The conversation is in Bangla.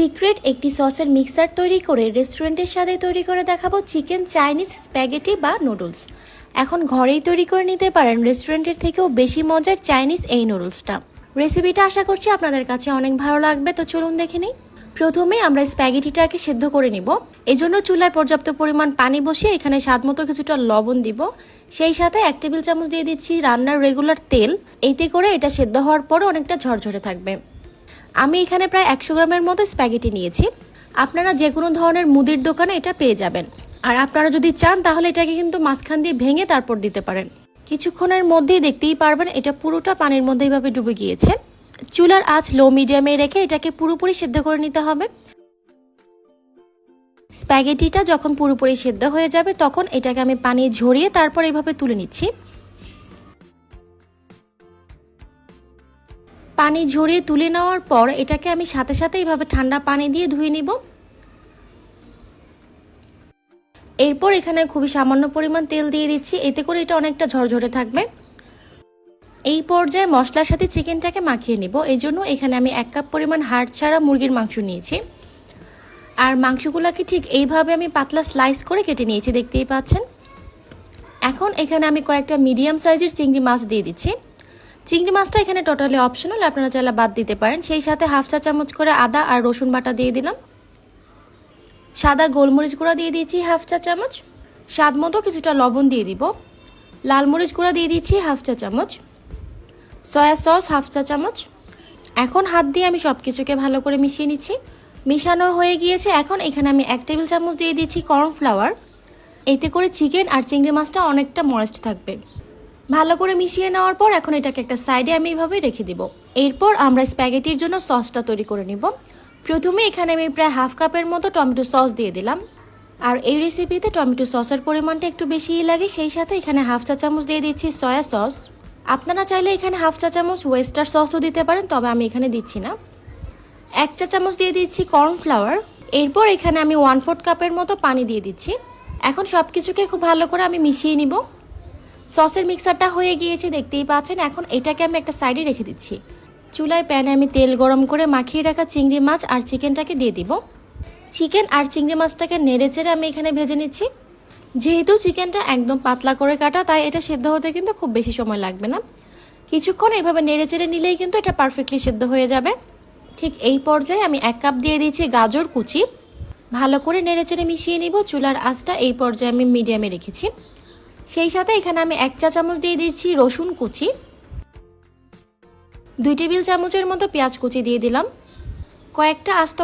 সিক্রেট একটি সসের মিক্সার তৈরি করে রেস্টুরেন্টের সাথে তৈরি করে দেখাবো চিকেন, চাইনিজ স্প্যাগেটি বা নুডলস। এখন ঘরেই তৈরি করে নিতে পারেন রেস্টুরেন্টের থেকেও বেশি মজার চাইনিজ এই নুডলসটা। রেসিপিটা আশা করছি আপনাদের কাছে অনেক ভালো লাগবে, তো চলুন দেখে নিই। প্রথমে আমরা স্প্যাগেটিটাকে সেদ্ধ করে নিব। এই জন্য চুলায় পর্যাপ্ত পরিমাণ পানি বসিয়ে এখানে স্বাদ মতো কিছুটা লবণ দিব। সেই সাথে এক টেবিল চামচ দিয়ে দিচ্ছি রান্নার রেগুলার তেল। এতে করে এটা সেদ্ধ হওয়ার পরও অনেকটা ঝরঝরে থাকবে। আমি এখানে প্রায় একশো গ্রামের মতো স্প্যাগেটি নিয়েছি। আপনারা যে কোনো ধরনের মুদির দোকানে এটা পেয়ে যাবেন। আর আপনারা যদি চান, তাহলে এটাকে কিন্তু মাঝখান দিয়ে ভেঙে তারপর দিতে পারেন। কিছুক্ষণের মধ্যেই দেখতেই পারবেন, এটা পুরোটা পানির মধ্যে এইভাবে ডুবে গিয়েছে। চুলার আঁচ লো মিডিয়ামে রেখে এটাকে পুরোপুরি সেদ্ধ করে নিতে হবে। স্প্যাগেটিটা যখন পুরোপুরি সেদ্ধ হয়ে যাবে, তখন এটাকে আমি পানি ঝরিয়ে তারপর এইভাবে তুলে নিচ্ছি। পানি ঝরিয়ে তুলে নেওয়ার পর এটাকে আমি সাথে সাথে এইভাবে ঠান্ডা পানি দিয়ে ধুয়ে নিব। এরপর এখানে খুবই সামান্য পরিমাণ তেল দিয়ে দিচ্ছি, এতে করে এটা অনেকটা ঝরঝরে থাকবে। এই পর্যায়ে মশলার সাথে চিকেনটাকে মাখিয়ে নিব এই জন্য এখানে আমি এক কাপ পরিমাণ হাড় ছাড়া মুরগির মাংস নিয়েছি। আর মাংসগুলোকে ঠিক এইভাবে আমি পাতলা স্লাইস করে কেটে নিয়েছি, দেখতেই পাচ্ছেন। এখন এখানে আমি কয়েকটা মিডিয়াম সাইজের চিংড়ি মাছ দিয়ে দিচ্ছি। চিংড়ি মাছটা এখানে টোটালি অপশনাল আপনারা চাইলে বাদ দিতে পারেন। সেই সাথে হাফ চা চামচ করে আদা আর রসুন বাটা দিয়ে দিলাম। সাদা গোলমরিচ গুঁড়া দিয়ে দিয়েছি হাফ চা চামচ। স্বাদ মতো কিছুটা লবণ দিয়ে দিব। লাল মরিচ গুঁড়া দিয়ে দিচ্ছি হাফ চা চামচ। সয়া সস হাফ চা চামচ। এখন হাত দিয়ে আমি সব কিছুকে ভালো করে মিশিয়ে নিচ্ছি। মিশানো হয়ে গিয়েছে। এখন এখানে আমি এক টেবিল চামচ দিয়ে দিচ্ছি কর্নফ্লাওয়ার এতে করে চিকেন আর চিংড়ি মাছটা অনেকটা ময়েস্ট থাকবে। ভালো করে মিশিয়ে নেওয়ার পর এখন এটাকে একটা সাইডে আমি এইভাবে রেখে দিব। এরপর আমরা স্প্যাগেটির জন্য সসটা তৈরি করে নিব। প্রথমে এখানে আমি প্রায় হাফ কাপের মতো টমেটো সস দিয়ে দিলাম। আর এই রেসিপিতে টমেটো সসের পরিমাণটা একটু বেশিই লাগে, সেই সাথে এখানে হাফ চা চামচ দিয়ে দিচ্ছি সয়া সস আপনারা চাইলে এখানে হাফ চা চামচ ওয়েস্টার সসও দিতে পারেন, তবে আমি এখানে দিচ্ছি না। এক চা চামচ দিয়ে দিচ্ছি কর্নফ্লাওয়ার এরপর এখানে আমি ওয়ান ফোর্থ কাপের মতো পানি দিয়ে দিচ্ছি। এখন সব কিছুকে খুব ভালো করে আমি মিশিয়ে নিব। সসের মিক্সারটা হয়ে গিয়েছে, দেখতেই পাচ্ছেন। এখন এটাকে আমি একটা সাইডে রেখে দিচ্ছি। চুলায় প্যানে আমি তেল গরম করে মাখিয়ে রাখা চিংড়ি মাছ আর চিকেনটাকে দিয়ে দিব। চিকেন আর চিংড়ি মাছটাকে নেড়ে চেড়ে আমি এখানে ভেজে নিচ্ছি। যেহেতু চিকেনটা একদম পাতলা করে কাটা, তাই এটা সেদ্ধ হতে কিন্তু খুব বেশি সময় লাগবে না। কিছুক্ষণ এভাবে নেড়ে চেড়ে নিলেই কিন্তু এটা পারফেক্টলি সেদ্ধ হয়ে যাবে। ঠিক এই পর্যায়ে আমি এক কাপ দিয়ে দিচ্ছি গাজর কুচি। ভালো করে নেড়ে চেড়ে মিশিয়ে নিব। চুলার আঁচটা এই পর্যায়ে আমি মিডিয়ামে রেখেছি। সেই সাথে এখানে আমি এক চা চামচ দিয়ে দিচ্ছি রসুন কুচি। দুই টেবিল চামচের মতো পেঁয়াজ কুচি দিয়ে দিলাম। কয়েকটা আস্ত